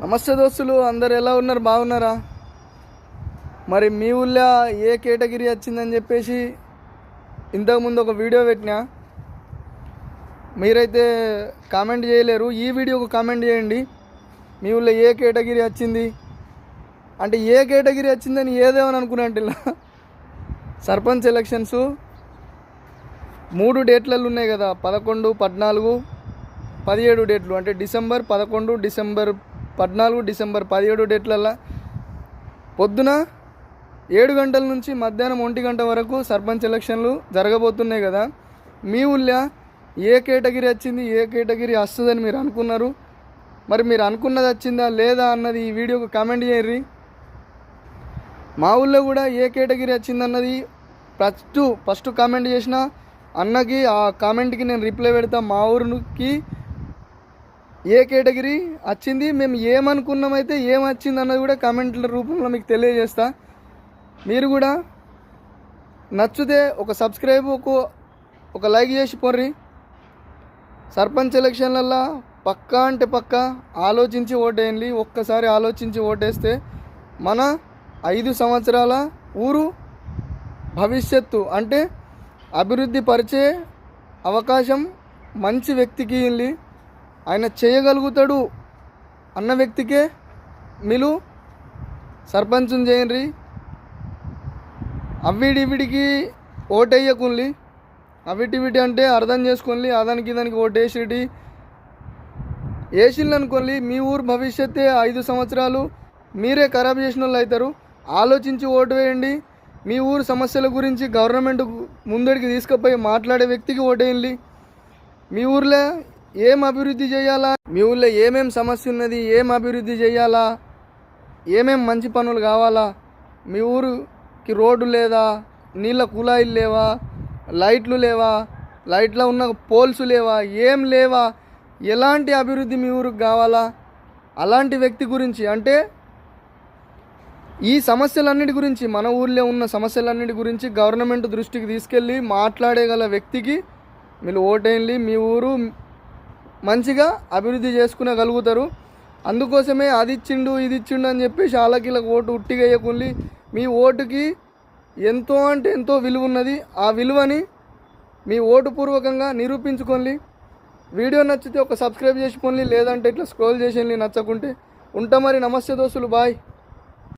నమస్తే దోస్తులు అందరు ఎలా ఉన్నారు? బాగున్నారా? మరి మీ ఊళ్ళో ఏ కేటగిరీ వచ్చిందని చెప్పేసి ఇంతకుముందు ఒక వీడియో పెట్టినా. మీరైతే కామెంట్ చేయలేరు ఈ వీడియోకు కామెంట్ చేయండి. మీ ఊళ్ళో ఏ కేటగిరీ వచ్చింది? అంటే ఏ కేటగిరీ వచ్చిందని ఏదేమని అనుకున్నట్టు ఇలా సర్పంచ్ ఎలక్షన్స్ మూడు డేట్లలో ఉన్నాయి కదా పదకొండు పద్నాలుగు పదిహేడు డేట్లు అంటే డిసెంబర్ పదకొండు డిసెంబర్ పద్నాలుగు డిసెంబర్ పదిహేడు డేట్లల్లా పొద్దున ఏడు గంటల నుంచి మధ్యాహ్నం ఒంటి గంట వరకు సర్పంచ్ ఎలక్షన్లు జరగబోతున్నాయి కదా. మీ ఊళ్ళో ఏ కేటగిరీ వచ్చింది ఏ కేటగిరీ వస్తుందని మీరు అనుకున్నారు? మరి మీరు అనుకున్నది వచ్చిందా లేదా అన్నది ఈ వీడియోకి కామెంట్ చేయర్రి మా ఊళ్ళో కూడా ఏ కేటగిరీ వచ్చిందన్నది ఫస్ట్ ఫస్ట్ కామెంట్ చేసిన అన్నకి ఆ కామెంట్కి నేను రిప్లై పెడతా మా ఊరికి. ఏ కేటగిరీ వచ్చింది మేము ఏమనుకున్నామైతే ఏమొచ్చింది అన్నది కూడా కామెంట్ల రూపంలో మీకు తెలియజేస్తా. మీరు కూడా నచ్చితే ఒక సబ్స్క్రైబ్ ఒక ఒక లైక్ చేసి పోర్రి. సర్పంచ్ ఎలక్షన్లల్లో పక్కా అంటే పక్కా ఆలోచించి ఓటేయండి. ఒక్కసారి ఆలోచించి ఓటేస్తే మన ఐదు సంవత్సరాల ఊరు భవిష్యత్తు అంటే అభివృద్ధి పరిచే అవకాశం మంచి వ్యక్తికి వెళ్ళి ఆయన చేయగలుగుతాడు అన్న వ్యక్తికే మీరు సర్పంచం చేయండి. అవిడివిడికి ఓటేయకుండి అవిటివిటి అంటే అర్థం చేసుకోండి అదానికి దానికి ఓటేసేటి వేసిళ్ళు అనుకోండి మీ ఊరు భవిష్యత్తే ఐదు సంవత్సరాలు మీరే ఖరాబ్ చేసిన వాళ్ళు అవుతారు ఆలోచించి ఓటు వేయండి. మీ ఊరు సమస్యల గురించి గవర్నమెంట్ ముందడికి తీసుకుపోయి మాట్లాడే వ్యక్తికి ఓటేయండి. మీ ఊర్లో ఏం అభివృద్ధి చేయాలా? మీ ఊళ్ళో ఏమేం సమస్య ఉన్నది? ఏం అభివృద్ధి చేయాలా? ఏమేం మంచి పనులు కావాలా? మీ ఊరుకి రోడ్డు లేదా? నీళ్ళ కుళాయిలు లేవా? లైట్లు లేవా? లైట్లో ఉన్న పోల్స్ లేవా? ఏం లేవా? ఎలాంటి అభివృద్ధి మీ ఊరికి కావాలా? అలాంటి వ్యక్తి గురించి అంటే ఈ సమస్యలన్నిటి గురించి మన ఊర్లో ఉన్న సమస్యలన్నిటి గురించి గవర్నమెంట్ దృష్టికి తీసుకెళ్ళి మాట్లాడేగల వ్యక్తికి మీరు ఓటేయండి. మీ ఊరు మంచిగా అభివృద్ధి చేసుకునగలుగుతారు. అందుకోసమే అది ఇచ్చిండు ఇది ఇచ్చిండు అని చెప్పేసి వాళ్ళకి ఓటు ఉట్టిగా మీ ఓటుకి ఎంతో అంటే ఎంతో విలువ ఉన్నది. ఆ విలువని మీ ఓటు పూర్వకంగా నిరూపించుకోండి. వీడియో నచ్చితే ఒక సబ్స్క్రైబ్ చేసుకోండి లేదంటే ఇట్లా స్క్రోల్ చేసేయండి నచ్చకుంటే. ఉంటా మరి నమస్తే దోస్తులు బాయ్.